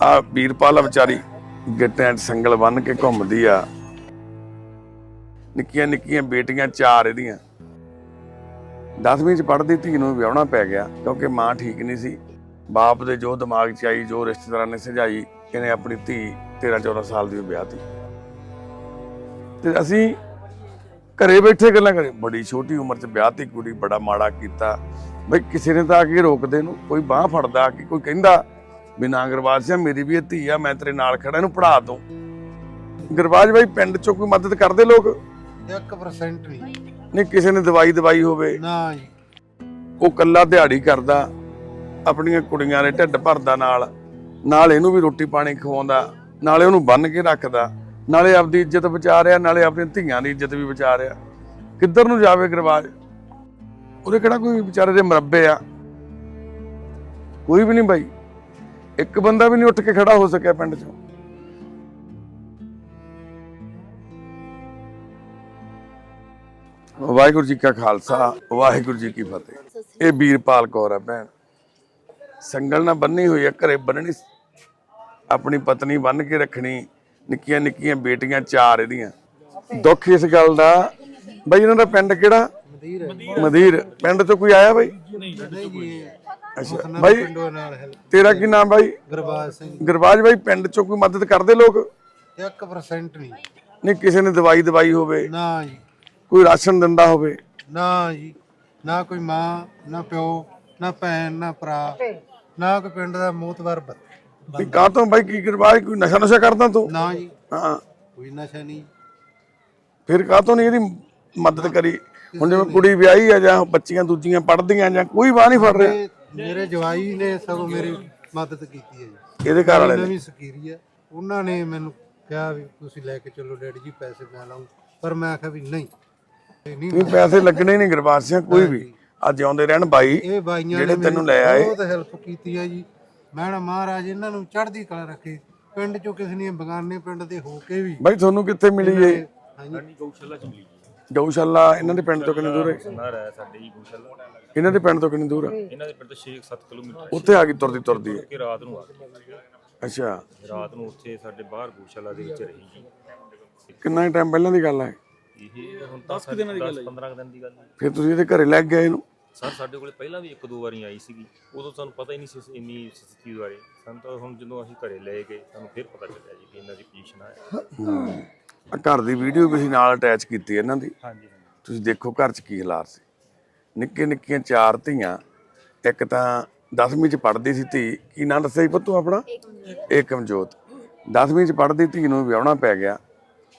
ਆ ਵੀਰਪਾਲ ਵਿਚਾਰੀ ਗਿੱਟਿਆਂ 'ਚ ਸੰਗਲ ਬੰਨ ਕੇ ਘੁੰਮਦੀ ਆ। ਨਿੱਕੀਆਂ ਨਿੱਕੀਆਂ ਬੇਟੀਆਂ ਚਾਰ ਇਹਦੀਆਂ। 10ਵੀਂ 'ਚ ਪੜ੍ਹਦੀ ਧੀ ਨੂੰ ਵਿਆਹਣਾ ਪੈ ਗਿਆ, ਕਿਉਂਕਿ ਮਾਂ ਠੀਕ ਨਹੀਂ ਸੀ। ਬਾਪ ਦੇ ਜੋ ਦਿਮਾਗ 'ਚ ਆਈ, ਜੋ ਰਿਸ਼ਤੇਦਾਰਾਂ ਨੇ ਸਜਾਈ, ਇਹਨੇ ਆਪਣੀ ਧੀ 13 14 ਸਾਲ ਦੀ ਵਿਆਹਤੀ ਤੇ। ਅਸੀਂ ਘਰੇ ਬੈਠੇ ਗੱਲਾਂ ਕਰੇ ਬੜੀ ਛੋਟੀ ਉਮਰ 'ਚ ਵਿਆਹਤੀ ਕੁੜੀ ਬੜਾ ਮਾੜਾ ਕੀਤਾ। ਬਈ ਕਿਸੇ ਨੇ ਤਾਂ ਆ ਕੇ ਰੋਕਦੇ ਨੂੰ, ਕੋਈ ਬਾਹ ਫੜਦਾ, ਆ ਕੋਈ ਕਹਿੰਦਾ ਵੀ ਨਾ ਗੁਰਬਾਜ ਸਿੰਘ ਮੇਰੀ ਵੀ ਇਹ ਧੀ ਆ ਮੈਂ ਤੇਰੇ ਨਾਲ ਖੜਾ ਇਹਨੂੰ ਪੜ੍ਹਾ ਦੂੰ। ਗੁਰਬਾਜ ਬਾਈ ਪਿੰਡ 'ਚੋਂ ਕੋਈ ਮਦਦ ਕਰਦੇ ਲੋਕ? 1% ਨਹੀਂ। ਨਹੀਂ ਕਿਸੇ ਨੇ ਦਵਾਈ ਦਵਾਈ ਹੋਵੇ। ਨਾ ਜੀ। ਉਹ ਕੱਲਾ ਦਿਹਾੜੀ ਕਰਦਾ ਆਪਣੀਆਂ ਕੁੜੀਆਂ ਦੇ ਢਿੱਡ ਭਰਦਾ ਨਾਲ। ਨਾਲ ਇਹਨੂੰ ਵੀ ਰੋਟੀ ਪਾਣੀ ਖਵਾਉਂਦਾ ਨਾਲੇ ਉਹਨੂੰ ਬੰਨ ਕੇ ਰੱਖਦਾ। ਨਾਲੇ ਆਪਦੀ ਇੱਜ਼ਤ ਬਚਾ ਰਿਹਾ ਨਾਲੇ ਆਪਣੀਆਂ ਧੀਆਂ ਦੀ ਇੱਜ਼ਤ ਵੀ ਬਚਾ ਰਿਹਾ। ਕਿੱਧਰ ਨੂੰ ਜਾਵੇ ਗਰਵਾਜ ਉਹਦੇ ਕਿਹੜਾ ਕੋਈ ਵਿਚਾਰੇ ਦੇ ਮਰੱਬੇ ਆ? ਕੋਈ ਵੀ ਨਹੀਂ ਬਾਈ। ਇੱਕ ਬੰਦਾ ਵੀ ਨਹੀਂ ਉੱਠ ਕੇ ਖੜਾ ਹੋ ਸਕਿਆ ਪਿੰਡ 'ਚੋਂ। ਵਾਹਿਗੁਰੂ ਜੀ ਕਾ ਖਾਲਸਾ ਵਾਹਿਗੁਰੂ ਜੀ ਕੀ ਫਤਿਹ। ਇਹ ਵੀਰਪਾਲ ਕੌਰ ਆ ਭੈਣ। ਸੰਗਲ ਨਾਲ ਬੰਨੀ ਹੋਈ ਆ ਘਰੇ ਬੰਨਣੀ ਆਪਣੀ ਪਤਨੀ ਬੰਨ ਕੇ ਰੱਖਣੀ ਨਿੱਕੀਆਂ ਨਿੱਕੀਆਂ ਬੇਟੀਆਂ ਚਾਰ ਇਹਦੀਆਂ। ਦੁੱਖ ਇਸ ਗੱਲ ਦਾ ਬਈ ਇਹਨਾਂ ਦਾ ਪਿੰਡ ਕਿਹੜਾ? ਮਦੀਰ ਮਦੀਰ। ਪਿੰਡ ਤੋਂ ਕੋਈ ਆਇਆ ਬਈ? ਨਹੀਂ ਅੱਛਾ ਬਾਈ ਪਿੰਡੋਂ ਨਾਲ ਹੈ ਤੇਰਾ ਕੀ ਨਾਮ ਬਾਈ? ਗੁਰਬਾਜ ਸਿੰਘ। ਗੁਰਬਾਜ ਬਾਈ ਪਿੰਡ ਚੋਂ ਕੋਈ ਮਦਦ ਕਰਦੇ ਲੋਕ? 1% ਨਹੀਂ। ਨਹੀਂ ਕਿਸੇ ਨੇ ਦਵਾਈ ਦਵਾਈ ਹੋਵੇ ਨਾ ਜੀ। ਕੋਈ ਰਾਸ਼ਨ ਦਿੰਦਾ ਹੋਵੇ? ਨਾ ਜੀ ਨਾ ਕੋਈ ਮਾਂ ਨਾ ਪਿਓ ਨਾ ਭੈਣ ਨਾ ਭਰਾ ਨਾ ਕੋਈ ਪਿੰਡ ਦਾ ਮੋਤਵਰ ਵੀ ਕਾਹ ਤੋਂ ਬਾਈ ਕੀ ਗੁਰਬਾਜ ਕੋਈ ਨਸ਼ਾ ਨਸ਼ਾ ਕਰਦਾ ਤੂੰ? ਨਾ ਜੀ। ਹਾਂ। ਕੋਈ ਨਸ਼ਾ ਨਹੀਂ। ਫਿਰ ਕਾਹ ਤੋਂ ਨਹੀਂ ਇਹਦੀ ਮਦਦ ਕਰੀ? ਹੁਣ ਜਿਵੇਂ ਕੁੜੀ ਵਿਆਹੀ ਆ ਜਾਂ ਬੱਚੀਆਂ ਦੂਜੀਆਂ ਪੜ੍ਹਦੀਆਂ ਜਾਂ ਕੋਈ ਬਾਹ ਨਹੀਂ ਫੜ ਰਿਹਾ। ਮੇਰੇ ਜਵਾਈ ਨੇ ਸਗੋਂ ਮੇਰੀ ਮਦਦ ਕੀਤੀ ਹੈ ਜੀ। ਇਹਦੇ ਘਰ ਵਾਲੇ ਨੇ? ਨਵੀਂ ਸਕੀਰੀ ਆ ਉਹਨਾਂ ਨੇ ਮੈਨੂੰ ਕਿਹਾ ਵੀ ਤੁਸੀਂ ਲੈ ਕੇ ਚੱਲੋ ਡੈਡੀ ਜੀ ਪੈਸੇ ਮੈਂ ਲਾਉਂ ਪਰ ਮੈਂ ਆਖਿਆ ਵੀ ਨਹੀਂ। ਇਹ ਨਹੀਂ ਨਹੀਂ ਪੈਸੇ ਲੱਗਣੇ ਨਹੀਂ ਗੁਰਬਾਜ ਸਿੰਘ ਕੋਈ ਵੀ। ਅੱਜ ਆਉਂਦੇ ਰਹਿਣ ਬਾਈ ਇਹ ਬਾਈਆਂ ਜਿਹੜੇ ਨੇ ਤੈਨੂੰ ਲੈ ਆਏ। ਬਹੁਤ ਹੈਲਪ ਕੀਤੀ ਹੈ ਜੀ। ਮੈਂ ਨਾ ਮਹਾਰਾਜ ਇਹਨਾਂ ਨੂੰ ਚੜ੍ਹਦੀ ਕਲਾ ਰੱਖੇ। ਪਿੰਡ ਚੋਂ ਕਿਸੇ ਨੇ ਬਗਾਨੇ ਪਿੰਡ ਦੇ ਹੋ ਕੇ ਵੀ ਬਾਈ ਤੁਹਾਨੂੰ ਕਿੱਥੇ ਮਿਲੀ ਇਹ? ਹਾਂਜੀ। ਗਊਸ਼ਾਲਾ ਇਹਨਾਂ ਦੇ ਪਿੰਡ ਤੋਂ ਕਿੰਨੀ ਦੂਰ ਹੈ? ਨਰ ਹੈ ਸਾਡੇ ਜੀ ਗੋਸ਼ਾਲਾ ਇਹਨਾਂ ਦੇ ਪਿੰਡ ਤੋਂ ਕਿੰਨੀ ਦੂਰ ਹੈ? ਇਹਨਾਂ ਦੇ ਪਿੰਡ ਤੋਂ 6-7 ਕਿਲੋਮੀਟਰ ਉੱਥੇ ਆ ਗਈ ਤੁਰਦੀ ਤੁਰਦੀ ਹੈ? ਕਿ ਰਾਤ ਨੂੰ ਆ ਗਏ ਅੱਛਾ। ਰਾਤ ਨੂੰ ਉੱਥੇ ਸਾਡੇ ਬਾਹਰ ਗੋਸ਼ਾਲਾ ਦੇ ਵਿੱਚ ਰਹੀ ਜੀ। ਕਿੰਨਾ ਟਾਈਮ ਪਹਿਲਾਂ ਦੀ ਗੱਲ ਹੈ? ਇਹ ਹੁਣ ਤਾਂ 10 ਦਿਨਾਂ ਦੀ ਗੱਲ 15 ਦਿਨ ਦੀ ਗੱਲ ਹੈ। ਫਿਰ ਤੁਸੀਂ ਇਹਦੇ ਘਰੇ ਲੈ ਕੇ ਗਏ ਇਹਨੂੰ? ਸਰ ਸਾਡੇ ਕੋਲੇ ਪਹਿਲਾਂ ਵੀ ਇੱਕ ਦੋ ਵਾਰੀ ਆਈ ਸੀਗੀ। ਉਦੋਂ ਸਾਨੂੰ ਪਤਾ ਹੀ ਨਹੀਂ ਸੀ ਇੰਨੀ ਸਥਿਤੀ ਬਾਰੇ। ਸਾਨੂੰ ਤਾਂ ਹੁਣ ਜਦੋਂ ਅਸੀਂ ਘਰੇ ਲੈ ਗਏ ਸਾਨੂੰ ਫਿਰ ਪਤਾ ਚੱਲਿਆ ਜੀ ਕਿ ਇਹਨਾਂ ਦੀ ਪੋਜੀਸ਼ਨ ਹੈ। ਆ ਘਰ ਦੀ ਵੀਡੀਓ ਵੀ ਅਸੀਂ ਨਾਲ ਅਟੈਚ ਕੀਤੀ ਹੈ ਇਹਨਾਂ ਦੀ। ਹਾਂਜੀ ਤੁਸੀਂ ਦੇਖੋ ਘਰ 'ਚ ਕੀ ਹਾਲਾਤ ਸੀ। ਨਿੱਕੇ ਨਿੱਕੀਆਂ ਚਾਰ ਧੀਆਂ ਇੱਕ ਤਾਂ 10ਵੀਂ 'ਚ ਪੜ੍ਹਦੀ ਸੀ ਧੀ। ਕੀ ਨਾਂ ਦੱਸਿਆ ਸੀ ਪੁੱਤੂ ਆਪਣਾ? ਏਕਮਜੋਤ। 10ਵੀਂ 'ਚ ਪੜ੍ਹਦੀ ਧੀ ਨੂੰ ਵਿਆਹਣਾ ਪੈ ਗਿਆ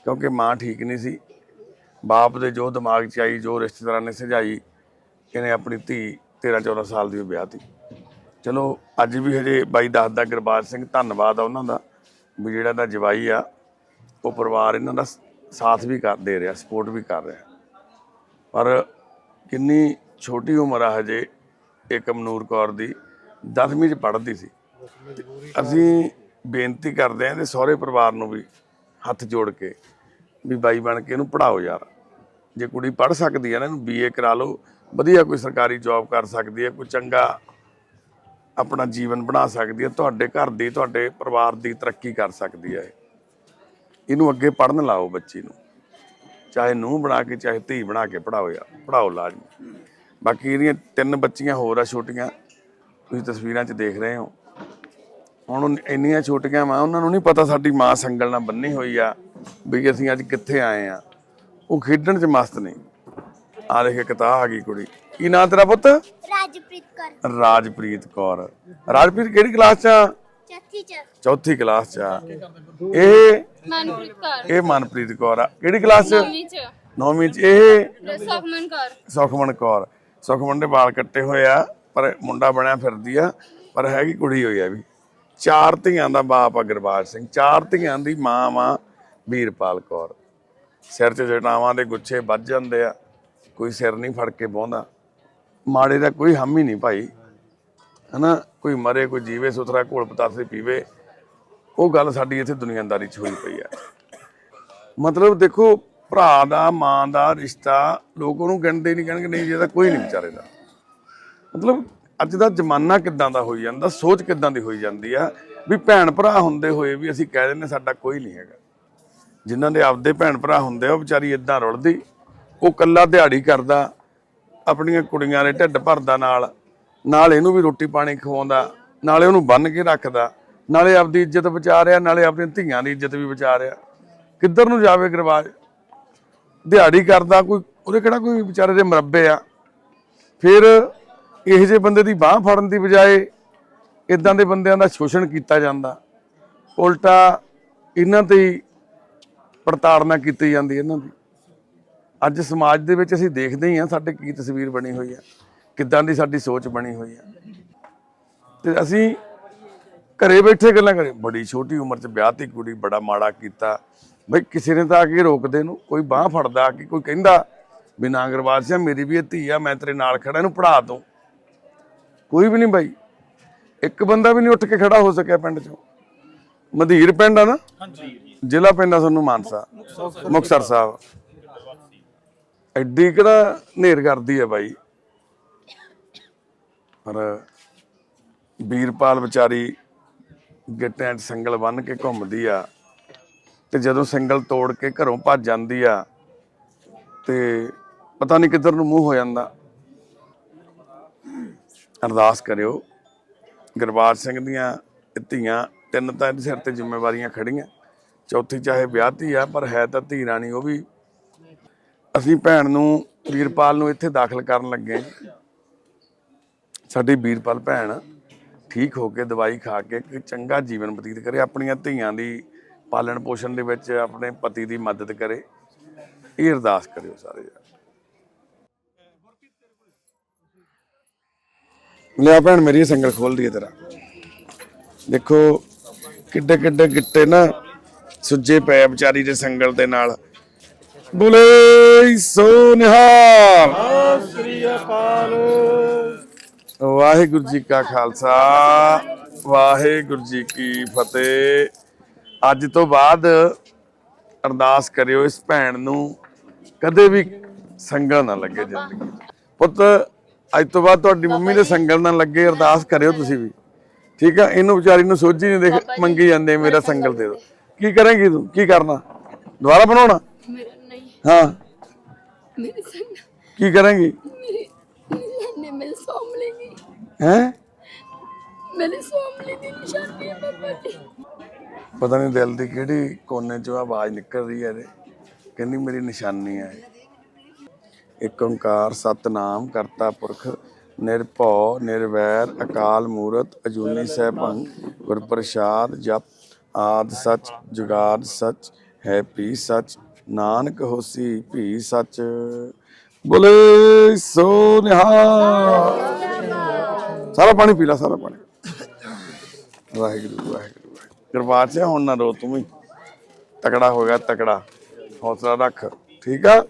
ਕਿਉਂਕਿ ਮਾਂ ਠੀਕ ਨਹੀਂ ਸੀ। ਬਾਪ ਦੇ ਜੋ ਦਿਮਾਗ 'ਚ ਆਈ ਜੋ ਰਿਸ਼ਤੇਦਾਰਾਂ ਨੇ ਸੁਝਾਈ ਇਹਨੇ ਆਪਣੀ ਧੀ 13 14 ਸਾਲ ਦੀ ਵਿਆਹਤੀ ਚਲੋ ਅੱਜ ਵੀ ਹਜੇ ਬਾਈ ਦੱਸਦਾ ਗੁਰਬਾਜ ਸਿੰਘ ਧੰਨਵਾਦ ਆ ਉਹਨਾਂ ਦਾ ਵੀ ਜਿਹੜਾ ਦਾ ਜਵਾਈ ਆ ਉਹ ਪਰਿਵਾਰ ਇਹਨਾਂ ਦਾ ਸਾਥ ਵੀ ਕਰ, ਦੇ ਰਿਹਾ ਸਪੋਰਟ ਵੀ ਕਰ ਰਿਹਾ। ਪਰ ਕਿੰਨੀ ਛੋਟੀ ਉਮਰ ਆ ਹਜੇ ਏਕਮਨੂਰ ਕੌਰ ਦੀ 10ਵੀਂ ਚ ਪੜ੍ਹਦੀ ਸੀ। ਅਸੀਂ ਬੇਨਤੀ ਕਰਦੇ ਆਂ ਤੇ ਸਹੁਰੇ ਪਰਿਵਾਰ ਨੂੰ ਵੀ ਹੱਥ ਜੋੜ ਕੇ ਵੀ ਬਾਈ ਬਣ ਕੇ ਇਹਨੂੰ ਪੜਾਓ ਯਾਰ। ਜੇ ਕੁੜੀ ਪੜ੍ਹ ਸਕਦੀ ਹੈ ਨਾ, ਇਹਨੂੰ ਬੀਏ ਕਰਾ ਲਓ, ਵਧੀਆ ਕੋਈ ਸਰਕਾਰੀ ਜੌਬ ਕਰ ਸਕਦੀ ਹੈ ਕੋਈ ਚੰਗਾ ਆਪਣਾ ਜੀਵਨ ਬਣਾ ਸਕਦੀ ਹੈ ਤੁਹਾਡੇ ਘਰ ਦੀ, ਤੁਹਾਡੇ ਪਰਿਵਾਰ ਦੀ ਤਰੱਕੀ ਕਰ ਸਕਦੀ ਹੈ ਇਹਨੂੰ ਅੱਗੇ ਪੜਨ ਲਾਓ ਬੱਚੀ ਨੂੰ। ਚਾਹੇ ਨੂੰਹ ਬਣਾ ਕੇ ਚਾਹੇ ਧੀ ਬਣਾ ਕੇ ਪੜਾਓ ਯਾਰ ਪੜਾਓ ਲਾਜ਼ਮੀ। ਬਾਕੀ ਇਹਦੀਆਂ ਤਿੰਨ ਬੱਚੀਆਂ ਹੋਰ ਆ ਛੋਟੀਆਂ ਤੁਸੀਂ ਤਸਵੀਰਾਂ 'ਚ ਦੇਖ ਰਹੇ ਹੋ। ਹੁਣ ਇੰਨੀਆਂ ਛੋਟੀਆਂ ਮਾਂ ਉਹਨਾਂ ਨੂੰ ਨਹੀਂ ਪਤਾ ਸਾਡੀ ਮਾਂ ਸੰਗਲ ਨਾਲ ਬੰਨੀ ਹੋਈ ਆ ਵੀ ਅਸੀਂ ਅੱਜ ਕਿੱਥੇ ਆਏ ਆ। ਉਹ ਖੇਡਣ 'ਚ ਮਸਤ ਨੇ। ਆ ਦੇਖ ਇੱਕ ਤਾਂ ਆ ਗਈ ਕੁੜੀ। ਕੀ ਨਾਂ ਤੇਰਾ ਪੁੱਤ? ਰਾਜਪ੍ਰੀਤ ਕੌਰ। ਰਾਜਪ੍ਰੀਤ ਕੌਰ। ਰਾਜਪ੍ਰੀਤ ਕਿਹੜੀ ਕਲਾਸ 'ਚ ਆ? ਚੌਥੀ ਚ। ਚੌਥੀ ਕਲਾਸ 'ਚ ਆ। ਇਹ ਮਨਪ੍ਰੀਤ ਕੌਰ। ਇਹ ਮਨਪ੍ਰੀਤ ਕੌਰ ਆ। ਕਿਹੜੀ ਕਲਾਸ 'ਚ? ਨੌਵੀਂ ਚ। ਨੌਵੀਂ 'ਚ। ਇਹ ਸੁਖਮਨ ਕੌਰ। ਸੁਖਮਨ ਕੌਰ। ਸੁਖਮਨ ਦੇ ਵਾਲ ਕੱਟੇ ਹੋਏ ਆ ਪਰ ਮੁੰਡਾ ਬਣਿਆ ਫਿਰਦੀ ਆ ਪਰ ਹੈਗੀ ਕੁੜੀ ਹੋਈ ਆ ਵੀ। ਚਾਰ ਧੀਆਂ ਦਾ ਬਾਪ ਆ ਗੁਰਬਾਜ ਸਿੰਘ। ਚਾਰ ਧੀਆਂ ਦੀ ਮਾਂ ਮਾਂ ਵੀਰਪਾਲ ਕੌਰ। ਸਿਰ 'ਚ ਜਟਾਵਾਂ ਦੇ ਗੁੱਛੇ ਵੱਜ ਜਾਂਦੇ ਆ। ਕੋਈ ਸਿਰ ਨਹੀਂ ਫੜ ਕੇ ਬੋਂਦਾ ਮਾੜੇ ਦਾ ਕੋਈ ਹਮ ਹੀ ਨਹੀਂ ਭਾਈ। ਹਨਾ? ਕੋਈ ਮਰੇ ਕੋਈ ਜੀਵੇ ਸੁਥਰਾ ਘੋਲ ਪਤਾਸੇ ਪੀਵੇ। ਉਹ ਗੱਲ ਸਾਡੀ ਇੱਥੇ ਦੁਨੀਆਦਾਰੀ 'ਚ ਹੋਈ ਪਈ ਆ ਮਤਲਬ ਦੇਖੋ, ਭਰਾ ਦਾ, ਮਾਂ ਦਾ ਰਿਸ਼ਤਾ ਲੋਕ ਉਹਨੂੰ ਗਿਣਦੇ ਨਹੀਂ, ਕਹਿਣਗੇ ਨਹੀਂ ਜਿਹਦਾ ਕੋਈ ਨਹੀਂ ਵਿਚਾਰੇ ਦਾ। ਮਤਲਬ ਅੱਜ ਦਾ ਜ਼ਮਾਨਾ ਕਿੱਦਾਂ ਦਾ ਹੋਈ ਜਾਂਦਾ, ਸੋਚ ਕਿੱਦਾਂ ਦੀ ਹੋਈ ਜਾਂਦੀ ਆ, ਵੀ ਭੈਣ ਭਰਾ ਹੁੰਦੇ ਹੋਏ ਵੀ ਅਸੀਂ ਕਹਿ ਦਿੰਦੇ ਸਾਡਾ ਕੋਈ ਨਹੀਂ ਹੈਗਾ। ਜਿਨ੍ਹਾਂ ਦੇ ਆਪਦੇ ਭੈਣ ਭਰਾ ਹੁੰਦੇ ਆ, ਉਹ ਵਿਚਾਰੀ ਇਦਾਂ ਰੁਲਦੀ, ਉਹ ਕੱਲਾ ਦਿਹਾੜੀ ਕਰਦਾ, ਆਪਣੀਆਂ ਕੁੜੀਆਂ ਦੇ ਢਿੱਡ ਭਰਦਾ ਨਾਲ ਨਾਲ ਇਹਨੂੰ ਵੀ ਰੋਟੀ ਪਾਣੀ ਖਵਾਉਂਦਾ, ਨਾਲੇ ਉਹਨੂੰ ਬੰਨ ਕੇ ਰੱਖਦਾ ਨਾਲੇ ਆਪਦੀ ਇੱਜ਼ਤ ਬਚਾ ਰਿਹਾ, ਨਾਲੇ ਆਪਣੀਆਂ ਧੀਆਂ ਦੀ ਇੱਜ਼ਤ ਵੀ ਬਚਾ ਰਿਹਾ। ਕਿੱਧਰ ਨੂੰ ਜਾਵੇ ਗਰਵਾਜ ਦਿਹਾੜੀ ਕਰਦਾ ਕੋਈ, ਉਹਦੇ ਕਿਹੜਾ ਕੋਈ ਵਿਚਾਰੇ ਦੇ ਮਰੱਬੇ ਆ? ਫਿਰ ਇਹੋ ਜਿਹੇ ਬੰਦੇ ਦੀ ਬਾਹ ਫੜਨ ਦੀ ਬਜਾਏ ਇਦਾਂ ਦੇ ਬੰਦਿਆਂ ਦਾ ਸ਼ੋਸ਼ਣ ਕੀਤਾ ਜਾਂਦਾ। ਉਲਟਾ ਇਹਨਾਂ ਤੇ ਹੀ ਪੜਤਾੜਨਾ ਕੀਤੀ ਜਾਂਦੀ ਇਹਨਾਂ ਦੀ। ਅੱਜ ਸਮਾਜ ਦੇ ਵਿੱਚ ਅਸੀਂ ਦੇਖਦੇ ਹੀ ਆ ਸਾਡੇ ਕੀ ਤਸਵੀਰ ਬਣੀ ਹੋਈ ਆ ਕਿੱਦਾਂ ਦੀ ਸਾਡੀ ਸੋਚ ਬਣੀ ਹੋਈ ਆ ਤੇ ਅਸੀਂ ਘਰੇ ਬੈਠੇ ਗੱਲਾਂ ਕਰੇ। ਬੜੀ ਛੋਟੀ ਉਮਰ 'ਚ ਵਿਆਹਤੀ ਕੁੜੀ ਬੜਾ ਮਾੜਾ ਕੀਤਾ। ਬਈ ਕਿਸੇ ਨੇ ਤਾਂ ਆ ਕੇ ਰੋਕਦੇ ਨੂੰ ਕੋਈ ਬਾਹ ਫੜਦਾ ਕੇ ਕੋਈ ਕਹਿੰਦਾ ਬਿਨਾਂ ਅਗਰਵਾਲ ਸਿੰਘ ਮੇਰੀ ਵੀ ਇਹ ਧੀ ਆ ਮੈਂ ਤੇਰੇ ਨਾਲ ਖੜਾ ਇਹਨੂੰ ਪੜਾ ਦੂੰ। ਕੋਈ ਵੀ ਨਹੀਂ ਬਾਈ। ਇੱਕ ਬੰਦਾ ਵੀ ਨਹੀਂ ਉੱਠ ਕੇ ਖੜਾ ਹੋ ਸਕਿਆ ਪਿੰਡ 'ਚੋਂ। ਮਧੀਰ ਪਿੰਡ ਆ ਨਾ? ਜ਼ਿਲ੍ਹਾ ਪਿੰਡ ਆ ਤੁਹਾਨੂੰ ਮਾਨਸਾ। ਮੁਕਤਸਰ ਸਾਹਿਬ। ਐਡੀ ਕਿਹੜਾ ਨੇਰ ਕਰਦੀ ਹੈ ਬਾਈ। ਪਰ ਵੀਰਪਾਲ ਵਿਚਾਰੀ ਗਿੱਟਿਆਂ 'ਚ ਸੰਗਲ ਬੰਨ ਕੇ ਘੁੰਮਦੀ ਆ ਤੇ ਜਦੋਂ ਸੰਗਲ ਤੋੜ ਕੇ ਘਰੋਂ ਭੱਜ ਜਾਂਦੀ ਆ ਤੇ ਪਤਾ ਨਹੀਂ ਕਿੱਧਰ ਨੂੰ ਮੂੰਹ ਹੋ ਜਾਂਦਾ। ਅਰਦਾਸ ਕਰਿਓ ਗੁਰਬਾਜ ਸਿੰਘ ਦੀਆਂ ਧੀਆਂ ਤਿੰਨ ਤਾਂ ਇਹਦੇ ਸਿਰ ਤੇ ਜ਼ਿੰਮੇਵਾਰੀਆਂ ਖੜੀਆਂ ਚੌਥੀ ਚਾਹੇ ਵਿਆਹਤੀ ਆ, ਪਰ ਹੈ ਤਾਂ ਧੀ ਰਾਣੀ ਉਹ ਵੀ। ਅਸੀਂ ਭੈਣ ਨੂੰ ਵੀਰਪਾਲ ਨੂੰ ਇੱਥੇ ਦਾਖਲ ਕਰਨ ਲੱਗੇ ਸਾਡੀ ਵੀਰਪਾਲ ਭੈਣ ਠੀਕ ਹੋ ਕੇ ਦਵਾਈ ਖਾ ਕੇ ਇੱਕ ਚੰਗਾ ਜੀਵਨ ਬਤੀਤ ਕਰੇ, ਆਪਣੀਆਂ ਧੀਆਂ ਦੀ ਪਾਲਣ ਪੋਸ਼ਣ ਦੇ ਵਿੱਚ ਆਪਣੇ ਪਤੀ ਦੀ ਮਦਦ ਕਰੇ। ਇਹ ਅਰਦਾਸ ਕਰਿਓ ਸਾਰੇ ਜਣੇ। ਲਿਆ ਭੈਣ, ਮੇਰੀ ਇਹ ਸੰਗਲ ਖੋਲ ਦਈਏ ਤੇਰਾ। ਦੇਖੋ, ਕਿੱਡੇ ਕਿੱਡੇ ਗਿੱਟੇ ਨਾ ਸੁੱਜੇ ਪਏ ਵਿਚਾਰੀ ਦੇ ਸੰਗਲ ਦੇ ਨਾਲ। ਬੁਲੇ ਸੋ ਨਿਹਾਲ। ਵਾਹਿਗੁਰੂ ਜੀ ਕਾ ਖਾਲਸਾ ਵਾਹਿਗੁਰੂ ਜੀ ਕੀ ਫਤਿਹ। ਅੱਜ ਤੋਂ ਬਾਅਦ ਅਰਦਾਸ ਕਰਿਓ ਇਸ ਭੈਣ ਨੂੰ ਕਦੇ ਵੀ ਸੰਗਲ ਨਾ ਲੱਗੇ ਜਾਂਦੀ ਪੁੱਤ ਅੱਜ ਤੋਂ ਬਾਅਦ ਤੁਹਾਡੀ ਮੰਮੀ ਦੇ ਸੰਗਲ ਨਾ ਲੱਗੇ ਅਰਦਾਸ ਕਰਿਓ ਤੁਸੀਂ ਵੀ। ਠੀਕ ਆ? ਇਹਨੂੰ ਵਿਚਾਰੀ ਨੂੰ ਸੋਝੀ ਨਹੀਂ ਦੇਖ ਮੰਗੀ ਜਾਂਦੇ ਮੇਰਾ ਸੰਗਲ ਦੇ ਦੋ ਕੀ ਕਰਾਂਗੀ ਤੂੰ? ਕੀ ਕਰਨਾ? ਦੁਬਾਰਾ ਬਣਾਉਣਾ? ਹਾਂ। ਕੀ ਕਰਾਂਗੀ? ਮੇਰੇ ਨੇ ਮੇਰੇ ਸਾਹਮਣੇ ਪਤਾ ਨਹੀਂ ਦਿਲ ਦੀ ਕਿਹੜੀ ਕੋਨੇ ਚੋਂ ਆਵਾਜ਼ ਨਿਕਲ ਰਹੀ ਹੈ ਇਹਦੇ। ਕਹਿੰਦੀ ਮੇਰੀ ਨਿਸ਼ਾਨੀ ਹੈ। ਇੱਕ ਓੰਕਾਰ ਸਤਨਾਮ ਕਰਤਾ ਪੁਰਖ ਨਿਰਭਉ ਨਿਰਵੈਰ ਅਕਾਲ ਮੂਰਤ ਅਜੂਨੀ ਸਹਿਭੰ ਗੁਰਪ੍ਰਸਾਦ ਜਪ ਆਦ ਸਚ ਜੁਗਾਦ ਸਚ ਹੈ ਪੀ ਸਚ ਨਾਨਕ ਹੋਸੀ ਭੀ ਸਚ। ਬੋਲੇ ਸੋ ਨਿਹਾਲ। ਸਾਰਾ ਪਾਣੀ ਪੀ ਲਾ, ਸਾਰਾ ਪਾਣੀ। ਵਾਹਿਗੁਰੂ ਵਾਹਿਗੁਰੂ ਵਾਹਿਗੁਰੂ। ਗੁਰਬਾਜ ਸਿੰਘ ਹੁਣ ਨਾ ਰੋ ਤੂੰ ਵੀ। ਤਕੜਾ ਹੋ ਗਿਆ, ਤਕੜਾ। ਹੌਸਲਾ ਰੱਖ। ਠੀਕ ਆ?